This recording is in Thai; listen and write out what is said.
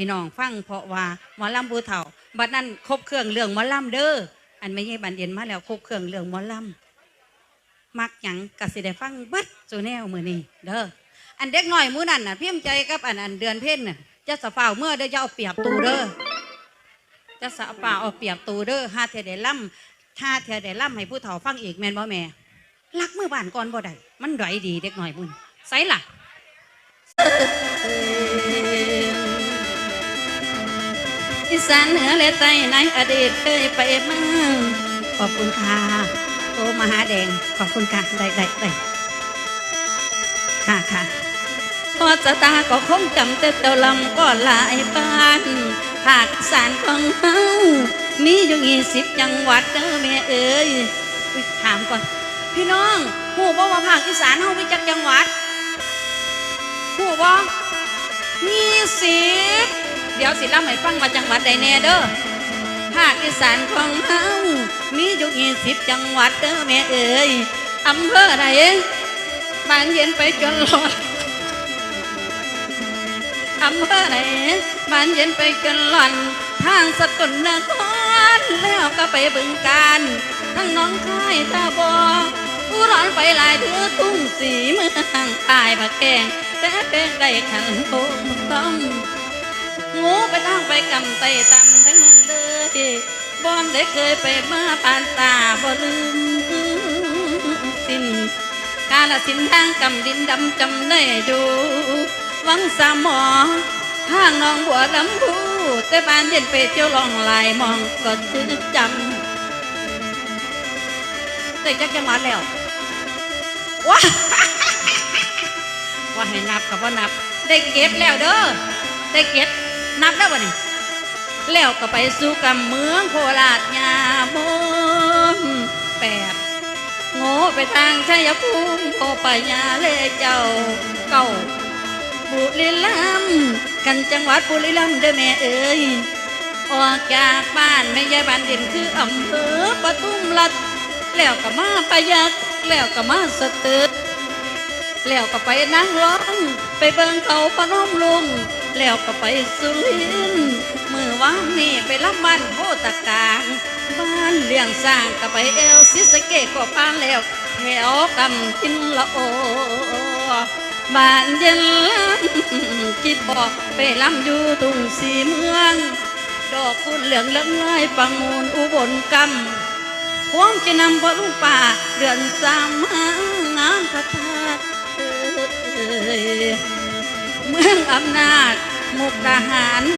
พี่น้องฟังเพราะว่าหมอลำบูเฒ่าบัดนั้นครบเครื่องเรื่องหมอลำเด้ออันไม่ใช่บันเย็นมาแล้วครบเครื่องเรื่องหมอลำมักหยังกสิได้ฟังบัดสูแนวมือนี้เด้ออันเด็กหน้อยมือนั่นน่ะพิมพ์ใจกับอันอันเดือนเพ่นน่ะจะสะฝ่าวเมื่อเด้อจะเอาเปรียบตูเด้อจะสะฝ่าวเอาเปรียบตูเด้อห้าเทยได้ล่ำห้าเทยได้ล่ำให้ผู้เฒ่าฟังอีกแม่นบ่แม่รักเมื่อบ้านก่อนบ่ได้มันดอยดีเด็กหน้อยมุนใส่ล่ะ อีสานเหนือและใต้ในอดีตเคยไปมาขอบคุณค่ะโอมหาแดงขอบคุณค่ะได้ได้ได้ค่ะค่ะพอจะตาก็คงจำแต่เจ้าลำก็หลายบ้านภาคอีสานของเฮามีอยู่ยี่สิบจังหวัดเด้อแม่เอ้ยอุ๊ยถามก่อน พี่น้องหูบ่ว่าภาคอีสานเฮามีจักจังหวัดหูบ่ยี่สิบ เดี๋ยวสิเล่าให้ฟังว่าจังหวัดใดแน่เด้อภาคอีสานของเฮามีอยู่ยี่สิบจังหวัดเด้อแม่เอ๋ยอำเภอใดบานเย็นไปจนหลอดอำเภอไหนบานเย็นไปจนหล่อน ทางสกลนครแล้วก็ไปบึงการทั้งน้องคายตาบอผู้ร้อนไปหลายเถือทุ่งสีเมืองตายมาแกงแต่แกงได้ขันโตต้อง ไปกำไตตำทั้งเมืองเลยบอนได้เคยไปเมาปานตาบ่ลืมสิ้นกาลสินทางกำดินดำจำได้อยู่วังสามหมอทางหนองบัวลำพูแต่บ้านเย็นไปเที่ยวลองลายมองก็จืดจำได้จักจังหวัดแล้วว้าว่าให้นับกับว่านับ ได้เก็บแล้วเด้อได้เก็บนับแล้ววะนี่ แล้วก็ไปสู่กับเมืองโคราชยาโมนแปดโง่ไปทางชัยภูมิโอปยาเลเจ้าเก่าบุรีรัมย์กันจังหวัดบุรีรัมย์เด้อแม่เอ้ยออกจากบ้านไม่ยายบ้านเด่นคืออำเภอปทุมรัฐแล้วก็มาปะยักแล้วก็มาสตึกแล้วก็ไปนั่งร้องไปเบิ่งเขาพนมลุง แล้วก็ไปสุรินมือว่างนี่ไปรับบ้านโพตะกาง บ้านเลี้ยงสร้างก็ไปเอลซิสเกก็ผ่านแล้วแถวกำกินละโอบ้านเย็นล้ำคิดบอกไปลำอยู่ทุ่งสีเมือง ดอกคุณเหลืองเหลืองลายปังมูลอุบลกำควงจะนำพระลูกป่าเดือนสามหางานพระธาตุเอ่ยเมืองอำนาจ มุกดาหาร